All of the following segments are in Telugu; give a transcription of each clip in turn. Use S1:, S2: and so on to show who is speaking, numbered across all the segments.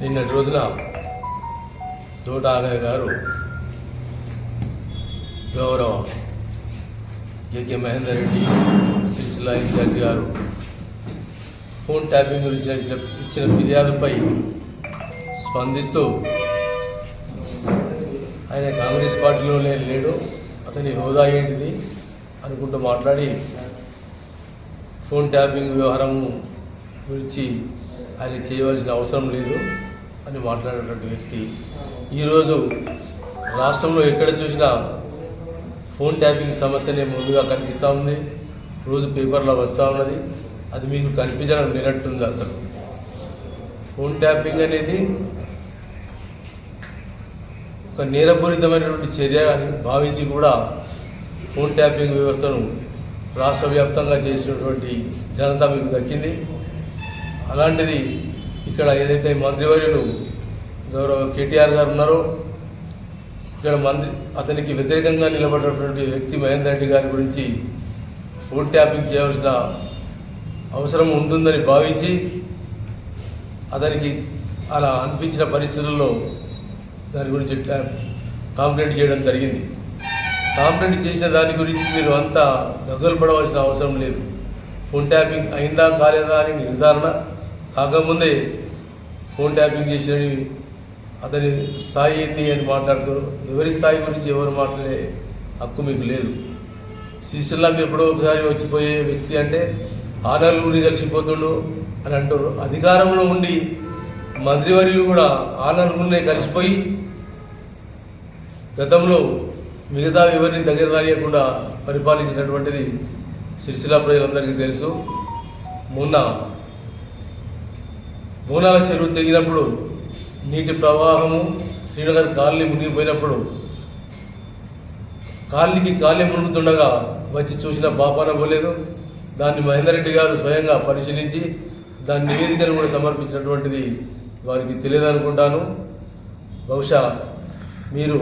S1: నిన్నటి రోజున తోట గారు గౌరవ J K Mahender Reddy Sirisilla in charge గారు ఫోన్ ట్యాపింగ్ గురించి ఇచ్చిన ఫిర్యాదుపై స్పందిస్తూ ఆయన కాంగ్రెస్ పార్టీలోనే లేడు అతని హోదా ఏంటిది అనుకుంటూ మాట్లాడి ఫోన్ ట్యాపింగ్ వ్యవహారం గురించి ఆయన చేయవలసిన అవసరం లేదు. అని మాట్లాడేటువంటి వ్యక్తి. ఈరోజు రాష్ట్రంలో ఎక్కడ చూసినా ఫోన్ ట్యాపింగ్ సమస్యనే ముందుగా కనిపిస్తూ ఉంది. రోజు పేపర్లో వస్తూ ఉన్నది. అది మీకు కనిపించడం లేనట్టుంది అసలు. ఫోన్ ట్యాపింగ్ అనేది ఒక నేరపూరితమైనటువంటి చర్య అని భావించి కూడా ఫోన్ ట్యాపింగ్ వ్యవస్థను రాష్ట్ర వ్యాప్తంగా చేసినటువంటి ఘనత మీకు దక్కింది. అలాంటిది ఇక్కడ ఏదైతే మంత్రివర్యులు గౌరవ కేటీఆర్ గారు ఉన్నారో ఇక్కడ మంత్రి అతనికి వ్యతిరేకంగా నిలబడినటువంటి వ్యక్తి మహేందర్ రెడ్డి గారి గురించి ఫోన్ ట్యాపింగ్ చేయవలసిన అవసరం ఉంటుందని భావించి అతనికి అలా అనిపించిన పరిస్థితుల్లో దాని గురించి కాంప్లైంట్ చేయడం జరిగింది. కాంప్లైంట్ చేసిన దాని గురించి మీరు అంతా దగ్గర పడవలసిన అవసరం లేదు. ఫోన్ ట్యాపింగ్ అయిందా కాలేదా అని నిర్ధారణ కాకముందే ఫోన్ ట్యాపింగ్ చేసిన అతని స్థాయి ఏంది అని మాట్లాడుతారు ఎవరి స్థాయి గురించి ఎవరు మాట్లాడే హక్కు మీకు లేదు. సిరిసిల్లాకు ఎప్పుడో ఒకసారి వచ్చిపోయే వ్యక్తి అంటే ఆ కలిసిపోతుండు అని అంటారు. అధికారంలో ఉండి మంత్రివర్యులు కూడా ఆ కలిసిపోయి గతంలో మిగతా ఎవరిని దగ్గర రానియకుండా పరిపాలించినటువంటిది సిరిసిల్ల ప్రజలందరికీ తెలుసు. మొన్న మూలాల చెరువు తెగినప్పుడు నీటి ప్రవాహము శ్రీనగర్ కాలనీ మునిగిపోయినప్పుడు కాలనీకి కాలనీ మునుగుతుండగా వచ్చి చూసిన బాపాన పోలేదు దాన్ని మహేందర్ రెడ్డి గారు స్వయంగా పరిశీలించి దాని నివేదికను కూడా సమర్పించినటువంటిది వారికి తెలియదు అనుకుంటాను బహుశా మీరు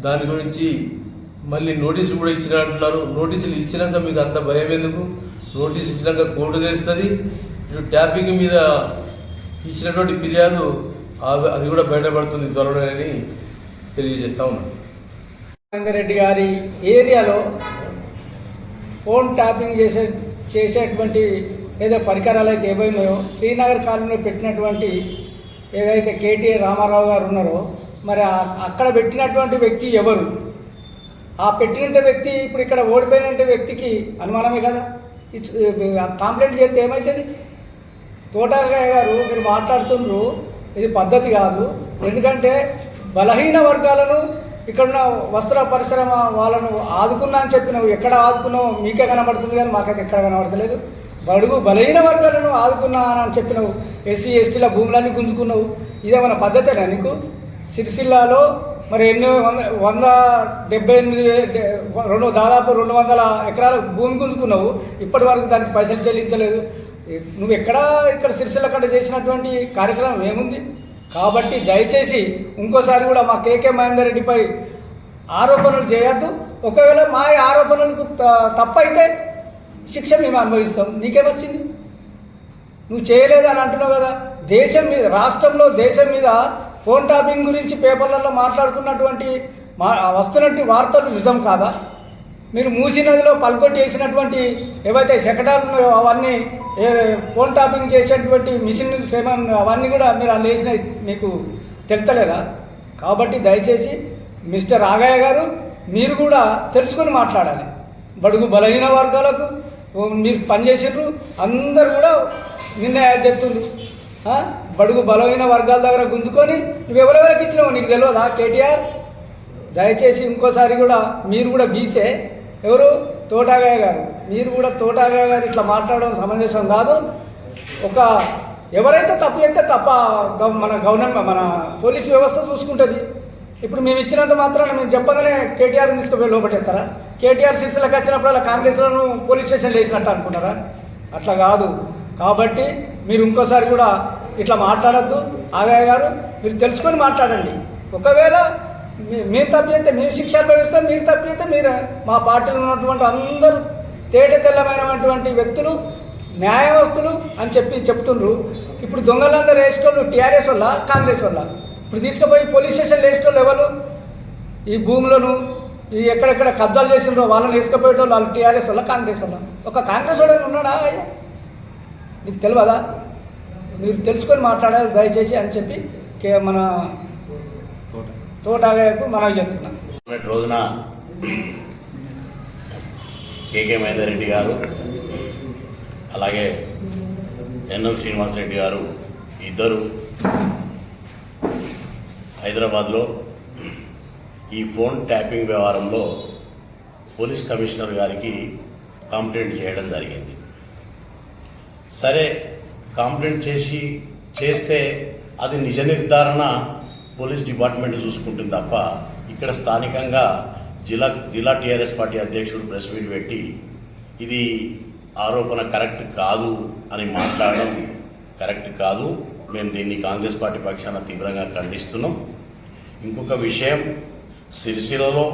S1: దాని గురించి మళ్ళీ నోటీసులు కూడా ఇచ్చినట్టున్నారు. నోటీసులు ఇచ్చినాక మీకు అంత భయం ఎందుకు? నోటీస్ ఇచ్చినాక కోర్టు తెలుస్తుంది ట్యాపింగ్ మీద ఇచ్చినటువంటి ఫిర్యాదు అది కూడా బయటపడుతుంది త్వరలోనని తెలియజేస్తా ఉన్నాను.
S2: రంగారెడ్డి గారి ఏరియాలో ఫోన్ ట్యాపింగ్ చేసే చేసేటువంటి ఏదో పరికరాలు అయితే ఏవైనాయో శ్రీనగర్ కాలనీలో పెట్టినటువంటి ఏదైతే కేటీఆర్ రామారావు గారు ఉన్నారో మరి అక్కడ పెట్టినటువంటి వ్యక్తి ఎవరు? ఆ పెట్టిన వ్యక్తి ఇప్పుడు ఇక్కడ ఓడిపోయిన వ్యక్తికి అనుమానమే కదా? ఇచ్- కంప్లైంట్ చేస్తే ఏమవుతుంది తోటగాయ గారు మీరు మాట్లాడుతున్నారు ఇది పద్ధతి కాదు. ఎందుకంటే బలహీన వర్గాలను ఇక్కడున్న వస్త్ర పరిశ్రమ వాళ్ళను ఆదుకున్నా అని చెప్పి నువ్వు ఎక్కడ ఆదుకున్నావు మీకే కనబడుతుంది కానీ మాకైతే ఎక్కడ కనబడతలేదు. బడుగు బలహీన వర్గాలను ఆదుకున్నా అని చెప్పినావు ఎస్సీ ఎస్టీల భూములన్నీ గుంజుకున్నావు. ఇదేమైనా పద్ధతేనా నీకు? సిరిసిల్లాలో మరి ఎన్నో వంద వంద డెబ్బై ఎనిమిది రెండు దాదాపు రెండు వందల ఎకరాల భూమి గుంజుకున్నావు. ఇప్పటి వరకు దానికి పైసలు చెల్లించలేదు. నువ్వు ఎక్కడ ఇక్కడ సిరిసిల్ల కట్ట చేసినటువంటి కార్యక్రమం ఏముంది? కాబట్టి దయచేసి ఇంకోసారి కూడా మా కేకే మహేందర్ రెడ్డిపై ఆరోపణలు చేయొద్దు. ఒకవేళ మా ఆరోపణలకు త- తప్పైతే శిక్ష మేము అనుభవిస్తాం. నీకేమొచ్చింది? నువ్వు చేయలేదు అని అంటున్నావు కదా. దేశం మీద రాష్ట్రంలో దేశం మీద ఫోన్ టాపింగ్ గురించి పేపర్లలో మాట్లాడుకున్నటువంటి మా వస్తున్నటువంటి వార్తలు నిజం కాదా? మీరు మూసీ నదిలో పల్కొట్టి వేసినటువంటి ఏవైతే శకటాలు ఉన్నాయో అవన్నీ ఫోన్ టాపింగ్ చేసేటువంటి మిషన్ సేమన్ అవన్నీ కూడా మీరు అందులో వేసినవి మీకు తెలుతలేదా? కాబట్టి దయచేసి మిస్టర్ రాఘయ్య గారు మీరు కూడా తెలుసుకొని మాట్లాడాలి. బడుగు బలహీన వర్గాలకు మీరు పనిచేసిండ్రు అందరు కూడా నిన్న చెప్తుండ్రు బడుగు బలహీన వర్గాల దగ్గర గుంజుకొని నువ్వు ఎవరెవరికి ఇచ్చినావు నీకు తెలియదా కేటీఆర్? దయచేసి ఇంకోసారి కూడా మీరు కూడా బీసే. ఎవరు? తోటాగాయ గారు. మీరు కూడా తోటాగాయ గారు ఇట్లా మాట్లాడడం సమంజసం కాదు. ఒక ఎవరైతే తప్పు చేస్తే తప్ప మన గవర్నమెంట్ మన పోలీస్ వ్యవస్థ చూసుకుంటుంది. ఇప్పుడు మేము ఇచ్చినంత మాత్రాన మేము చెప్పగానే కేటీఆర్ తీసుకుపోయి లోపటేస్తారా కేటీఆర్ సీసీలకు వచ్చినప్పుడు కాంగ్రెస్లను పోలీస్ స్టేషన్లో వేసినట్టు అనుకున్నారా అట్లా కాదు. కాబట్టి మీరు ఇంకోసారి కూడా ఇట్లా మాట్లాడద్దు. ఆగయ్య గారు మీరు తెలుసుకొని మాట్లాడండి. ఒకవేళ మీ- మేము తప్పు చేస్తే మేము శిక్ష అనుభవిస్తాం మీరు తప్పు చేస్తే మీరు. మా పార్టీలో ఉన్నటువంటి అందరూ తేట తెల్లమైనటువంటి వ్యక్తులు న్యాయవస్తులు అని చెప్పి చెప్తుండ్రు. ఇప్పుడు దొంగలందరూ వేసుకోళ్ళు టీఆర్ఎస్ వల్ల కాంగ్రెస్ వల్ల ఇప్పుడు తీసుకుపోయి పోలీస్ స్టేషన్లు వేసేటోళ్ళు ఎవరు? ఈ భూములను ఈ ఎక్కడెక్కడ కబ్జాలు చేసిండ్రో వాళ్ళని వేసుకుపోయేటో వాళ్ళు టీఆర్ఎస్ వల్ల కాంగ్రెస్ వల్ల ఒక కాంగ్రెస్ వాడని ఉన్నాడా అయ్యా? నీకు తెలియదా మీరు తెలుసుకొని మాట్లాడాలి దయచేసి అని చెప్పి కే- మన తోటాగయ్యకు మనవి
S3: చెప్తున్నాం. రోజున కేకే మహేందర్ రెడ్డి గారు అలాగే ఎన్ఎం శ్రీనివాసరెడ్డి గారు ఇద్దరు హైదరాబాద్లో ఈ ఫోన్ ట్యాపింగ్ వ్యవహారంలో పోలీస్ కమిషనర్ గారికి కంప్లైంట్ చేయడం జరిగింది. సరే కంప్లైంట్ చేసి చేస్తే అది నిజ నిర్ధారణ పోలీస్ డిపార్ట్మెంట్ చూసుకుంటుంది తప్ప ఇక్కడ స్థానికంగా జిల్లా జిల్లా టీఆర్ఎస్ పార్టీ అధ్యక్షుడు ప్రెస్ మీట్ పెట్టి ఇది ఆరోపణ కరెక్ట్ కాదు అని మాట్లాడడం కరెక్ట్ కాదు. మేము దీన్ని కాంగ్రెస్ పార్టీ పక్షాన తీవ్రంగా ఖండిస్తున్నాం. ఇంకొక విషయం సిరిసిల్లలో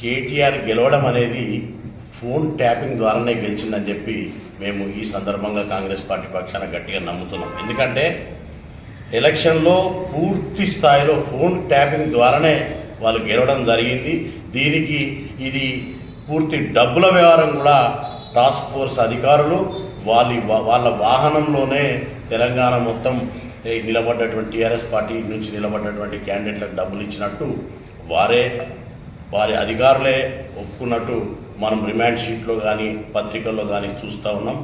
S3: కేటీఆర్ గెలవడం అనేది ఫోన్ ట్యాపింగ్ ద్వారానే గెలిచిందని చెప్పి మేము ఈ సందర్భంగా కాంగ్రెస్ పార్టీ పక్షాన గట్టిగా నమ్ముతున్నాం. ఎందుకంటే ఎలక్షన్లో పూర్తి స్థాయిలో ఫోన్ ట్యాపింగ్ ద్వారానే వాళ్ళు గెలవడం జరిగింది. దీనికి ఇది పూర్తి డబ్బుల వ్యవహారం కూడా టాస్క్ ఫోర్స్ అధికారులు వాళ్ళ వాళ్ళ వాహనంలోనే తెలంగాణ మొత్తం నిలబడ్డటువంటి టీఆర్ఎస్ పార్టీ నుంచి నిలబడ్డటువంటి క్యాండిడేట్లకు డబ్బులు ఇచ్చినట్టు వారే వారి అధికారులే ఒప్పుకున్నట్టు మనం రిమాండ్ షీట్లో కానీ పత్రికల్లో కానీ చూస్తూ ఉన్నాం.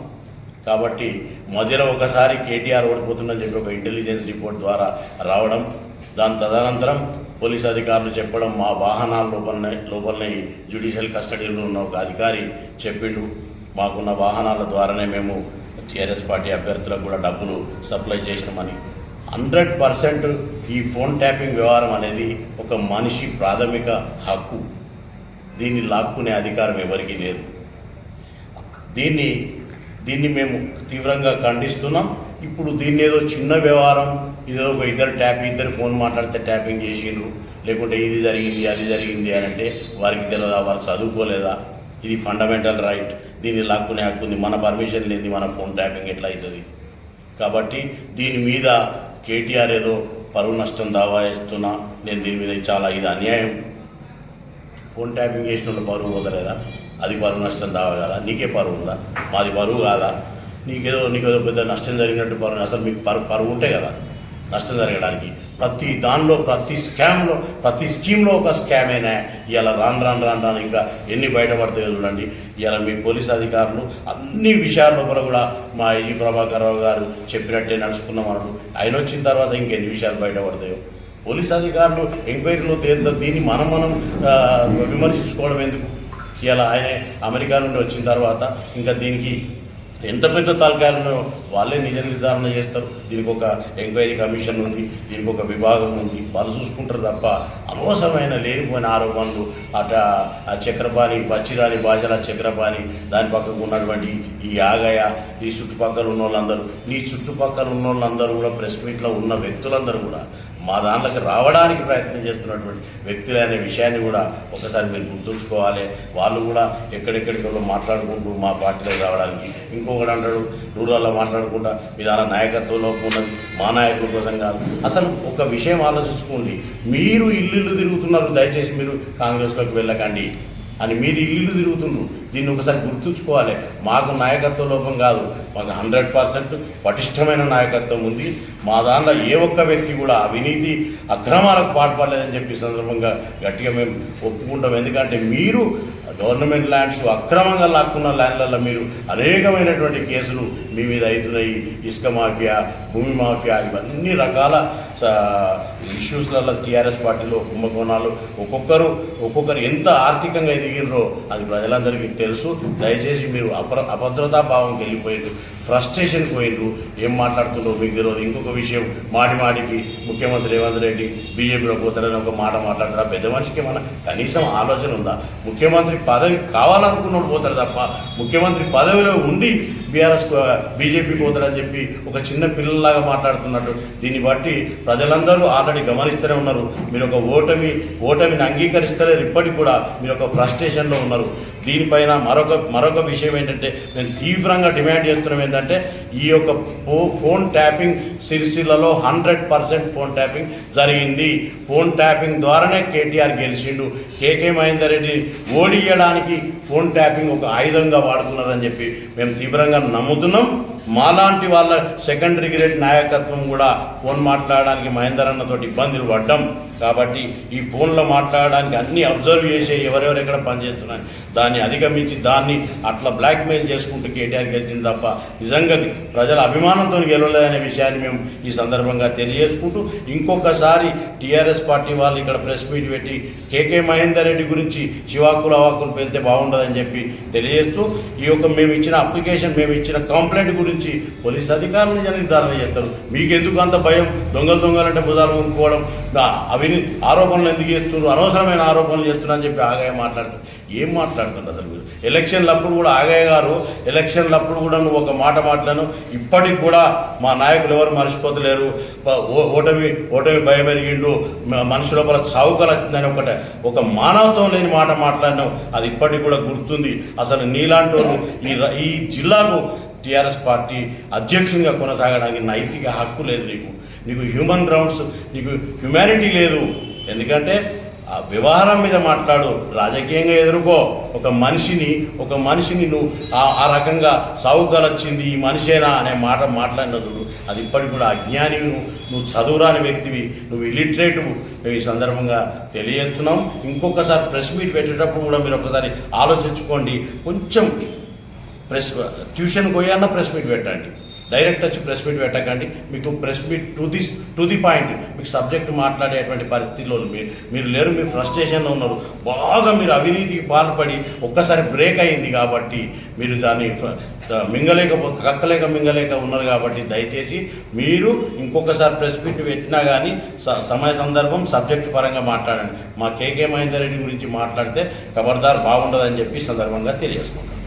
S3: కాబట్టి మధ్యలో ఒకసారి కేటీఆర్ ఓడిపోతుందని చెప్పి ఒక ఇంటెలిజెన్స్ రిపోర్ట్ ద్వారా రావడం దాని తదనంతరం పోలీస్ అధికారులు చెప్పడం మా వాహనాల లోపలనే లోపలనే జ్యుడిషియల్ కస్టడీలో ఉన్న ఒక అధికారి చెప్పిండు. మాకున్న వాహనాల ద్వారానే మేము టీఆర్ఎస్ పార్టీ అభ్యర్థులకు కూడా డబ్బులు సప్లై చేసినామని. హండ్రెడ్ పర్సెంట్ ఈ ఫోన్ ట్యాపింగ్ వ్యవహారం అనేది ఒక మనిషి ప్రాథమిక హక్కు. దీన్ని లాక్కునే అధికారం ఎవరికీ లేదు. దీన్ని దీన్ని మేము తీవ్రంగా ఖండిస్తున్నాం. ఇప్పుడు దీన్ని ఏదో చిన్న వ్యవహారం ఏదో ఒక ఇద్దరు ట్యాప్ ఇద్దరు ఫోన్ మాట్లాడితే ట్యాపింగ్ చేసిండ్రు. లేకుంటే ఇది జరిగింది అది జరిగింది అని అంటే వారికి తెలియదా వారు చదువుకోలేదా? ఇది ఫండమెంటల్ రైట్ దీన్ని లాక్కునే హక్కు ఉంది. మన పర్మిషన్ లేని మన ఫోన్ ట్యాపింగ్ ఎట్లా అవుతుంది? కాబట్టి దీని మీద కేటీఆర్ ఏదో పరువు నష్టం దావా వేస్తున్నా నేను దీని మీద చాలా ఇది అన్యాయం. ఫోన్ ట్యాపింగ్ చేసిన వాళ్ళు పరువు వదలేదా అది పరువు నష్టం దావా కదా నీకే పరువు ఉందా? మాది పరువు కాదా? నీకేదో నీకేదో పెద్ద నష్టం జరిగినట్టు పరువు అసలు మీకు పరువు పరువు ఉంటాయి కదా? నష్టం జరగడానికి. ప్రతి దానిలో ప్రతి స్కామ్లో ప్రతి స్కీమ్లో ఒక స్కామేనా? ఇలా రాను రాను రాను రాను ఇంకా ఎన్ని బయటపడతాయో చూడండి. ఇలా మీ పోలీస్ అధికారులు అన్ని విషయాల లోపల కూడా మా ఈ ప్రభాకర్ రావు గారు చెప్పినట్టే నడుచుకున్నాం అన్నాడు. ఆయన వచ్చిన తర్వాత ఇంకెన్ని విషయాలు బయటపడతాయో? పోలీస్ అధికారులు ఎంక్వైరీలో తేలితే దీన్ని మనం మనం విమర్శించుకోవడం ఎందుకు? ఇలా ఆయన అమెరికా నుండి వచ్చిన తర్వాత ఇంకా దీనికి ఎంత పెద్ద తలకాయలు ఉన్నాయో వాళ్ళే నిజ నిర్ధారణ చేస్తారు. దీనికి ఒక ఎంక్వైరీ కమిషన్ ఉంది దీనికి ఒక విభాగం ఉంది. వాళ్ళు చూసుకుంటారు తప్ప అనవసరమైన లేనిపోయిన ఆరోపణలు అట ఆ చక్రపాణి బచ్చిరాని బాజల చక్రపాణి దాని పక్కకు ఉన్నటువంటి ఈ ఆగయ ఈ చుట్టుపక్కల ఉన్న వాళ్ళందరూ నీ చుట్టుపక్కల ఉన్న వాళ్ళందరూ కూడా ప్రెస్ మీట్లో ఉన్న వ్యక్తులందరూ కూడా మా దాంట్లోకి రావడానికి ప్రయత్నం చేస్తున్నటువంటి వ్యక్తులు అనే విషయాన్ని కూడా ఒకసారి మీరు గుర్తుంచుకోవాలి. వాళ్ళు కూడా ఎక్కడెక్కడికో మాట్లాడుకుంటూ మా పార్టీలోకి రావడానికి ఇంకొకటి అంటాడు రూరల్లో మాట్లాడుకుంటా మీ దాని నాయకత్వ ఉన్నది మా నాయకుల కోసం కాదు. అసలు ఒక విషయం ఆలోచించుకోండి. మీరు ఇల్లు తిరుగుతున్నారు దయచేసి మీరు కాంగ్రెస్లోకి వెళ్ళకండి. అని మీరు ఇల్లు తిరుగుతుండ్రు దీన్ని ఒకసారి గుర్తుంచుకోవాలి. మాకు నాయకత్వ లోపం కాదు. మాకు హండ్రెడ్ పర్సెంట్ పటిష్టమైన నాయకత్వం ఉంది. మా దాంట్లో ఏ ఒక్క వ్యక్తి కూడా అవినీతి అక్రమాలకు పాటుపడలేదని చెప్పి సందర్భంగా గట్టిగా మేము ఒప్పుకుంటాం. ఎందుకంటే మీరు గవర్నమెంట్ ల్యాండ్స్ అక్రమంగా లాక్కున్న ల్యాండ్లలో మీరు అనేకమైనటువంటి కేసులు మీ మీద అవుతున్నాయి. ఇసుక మాఫియా భూమి మాఫియా ఇవన్నీ రకాల ఇష్యూస్లలో టీఆర్ఎస్ పార్టీలో కుంభకోణాలు. ఒక్కొక్కరు ఒక్కొక్కరు ఎంత ఆర్థికంగా ఎదిగినరో అది ప్రజలందరికీ తెలుసు. దయచేసి మీరు అప్ర అభద్రతా భావంకి వెళ్ళిపోయిండ్రు ఫ్రస్ట్రేషన్ పోయిండ్రు. ఏం మాట్లాడుతుందో మీకు తెలియదు. ఇంకొక విషయం మాటి మాటికి ముఖ్యమంత్రి రేవంత్ రెడ్డి బీజేపీలో పోతారని ఒక మాట మాట్లాడరా పెద్ద మనిషికి ఏమన్నా కనీసం ఆలోచన ఉందా? ముఖ్యమంత్రి పదవి కావాలనుకున్నప్పుడు పోతారు తప్ప ముఖ్యమంత్రి పదవిలో ఉండి బీఆర్ఎస్ బీజేపీ పోతారని చెప్పి ఒక చిన్న పిల్లలాగా మాట్లాడుతున్నట్టు. దీన్ని బట్టి ప్రజలందరూ ఆల్రెడీ గమనిస్తూనే ఉన్నారు. మీరు ఒక ఓటమి ఓటమిని అంగీకరిస్తలేరు. ఇప్పటికి కూడా మీరు ఒక ఫ్రస్ట్రేషన్లో ఉన్నారు. దీనిపైన మరొక మరొక విషయం ఏంటంటే మేము తీవ్రంగా డిమాండ్ చేస్తున్నాం ఏంటంటే ఈ యొక్క ఫో ఫోన్ ట్యాపింగ్ సిరిసిల్లలో హండ్రెడ్ పర్సెంట్ ఫోన్ ట్యాపింగ్ జరిగింది. ఫోన్ ట్యాపింగ్ ద్వారానే కేటీఆర్ గెలిచిండు. కేకే మహేందర్ రెడ్డి ఓడియడానికి ఫోన్ ట్యాపింగ్ ఒక ఆయుధంగా వాడుతున్నారని చెప్పి మేము తీవ్రంగా నమ్ముతున్నాం. మాలాంటి వాళ్ళ సెకండరీ గ్రేడ్ నాయకత్వం కూడా ఫోన్ మాట్లాడడానికి మహేందర్ అన్నతోటి ఇబ్బందులు పడ్డం. కాబట్టి ఈ ఫోన్లో మాట్లాడడానికి అన్ని అబ్జర్వ్ చేసే ఎవరెవరు ఎక్కడ పనిచేస్తున్నారు? దాన్ని అధిగమించి దాన్ని అట్లా బ్లాక్మెయిల్ చేసుకుంటూ కేటీఆర్ గెలిచింది తప్ప నిజంగా ప్రజల అభిమానంతో గెలవలేదనే విషయాన్ని మేము ఈ సందర్భంగా తెలియజేసుకుంటూ ఇంకొకసారి టీఆర్ఎస్ పార్టీ వాళ్ళు ఇక్కడ ప్రెస్ మీట్ పెట్టి కేకే మహేందర్ రెడ్డి గురించి శివాకులు అవాకులు పెడితే బాగుండదని చెప్పి తెలియజేస్తూ ఈ యొక్క మేము ఇచ్చిన అప్లికేషన్ మేము ఇచ్చిన కంప్లైంట్ గురించి పోలీస్ అధికారులు నిర్ధారణ చేస్తారు. మీకు ఎందుకు అంత భయం? దొంగలు దొంగలంటే బుధాలు కొనుక్కోవడం అవి అవిని ఆరోపణలు ఎందుకు చేస్తున్నారు? అనవసరమైన ఆరోపణలు చేస్తున్నారు అని చెప్పి ఆగాయ మాట్లాడుతున్నారు ఏం మాట్లాడుతున్నారు అసలు మీరు? ఎలక్షన్లప్పుడు కూడా ఆగాయ గారు ఎలక్షన్లప్పుడు కూడా నువ్వు ఒక మాట మాట్లాను ఇప్పటికి కూడా మా నాయకులు ఎవరు మర్చిపోతలేరు. ఓ- ఓటమి ఓటమి భయం ఎరిగిండు. మనుషుల మనిషి లోపల చౌకలు వచ్చిందని ఒకటే. ఒక మానవత్వం లేని మాట మాట్లాడినావు అది ఇప్పటికి కూడా గుర్తుంది. అసలు నీలాంటి ఈ ఈ జిల్లాకు టీఆర్ఎస్ పార్టీ అధ్యక్షునిగా కొనసాగడానికి నైతిక హక్కు లేదు నీకు. నీకు హ్యూమన్ గ్రౌండ్స్ నీకు హ్యుమానిటీ లేదు. ఎందుకంటే ఆ వ్యవహారం మీద మాట్లాడు రాజకీయంగా ఎదుర్కో. ఒక మనిషిని ఒక మనిషిని నువ్వు ఆ ఆ రకంగా సావుకాలు వచ్చింది ఈ మనిషేనా అనే మాట మాట్లాడినదుడు అది ఇప్పటికి కూడా అజ్ఞాని నువ్వు నువ్వు చదువురాని వ్యక్తివి నువ్వు ఇలిటరేటివ్ ఈ సందర్భంగా తెలియజేస్తున్నాం. ఇంకొకసారి ప్రెస్ మీట్ పెట్టేటప్పుడు కూడా మీరు ఒకసారి ఆలోచించుకోండి. కొంచెం ప్రెస్ ట్యూషన్కి పోయాన్న ప్రెస్ మీట్ పెట్టండి. డైరెక్ట్ వచ్చి ప్రెస్ మీట్ పెట్టకండి. మీకు press meet to this to the point మీకు సబ్జెక్ట్ మాట్లాడేటువంటి పరిస్థితిలో మీరు మీరు లేరు మీరు ఫ్రస్ట్రేషన్లో ఉన్నారు. బాగా మీరు అవినీతికి పాల్పడి ఒక్కసారి బ్రేక్ అయింది కాబట్టి మీరు దాన్ని ఫ- మింగలేక కక్కలేక మింగలేక ఉన్నారు కాబట్టి దయచేసి మీరు ఇంకొకసారి ప్రెస్ మీట్ పెట్టినా కానీ స- సమయ సందర్భం సబ్జెక్ట్ పరంగా మాట్లాడండి. మా కేకే మహేందర్ రెడ్డి గురించి మాట్లాడితే ఖబర్దార్ బాగుండదని చెప్పి సందర్భంగా తెలియజేసుకుంటాను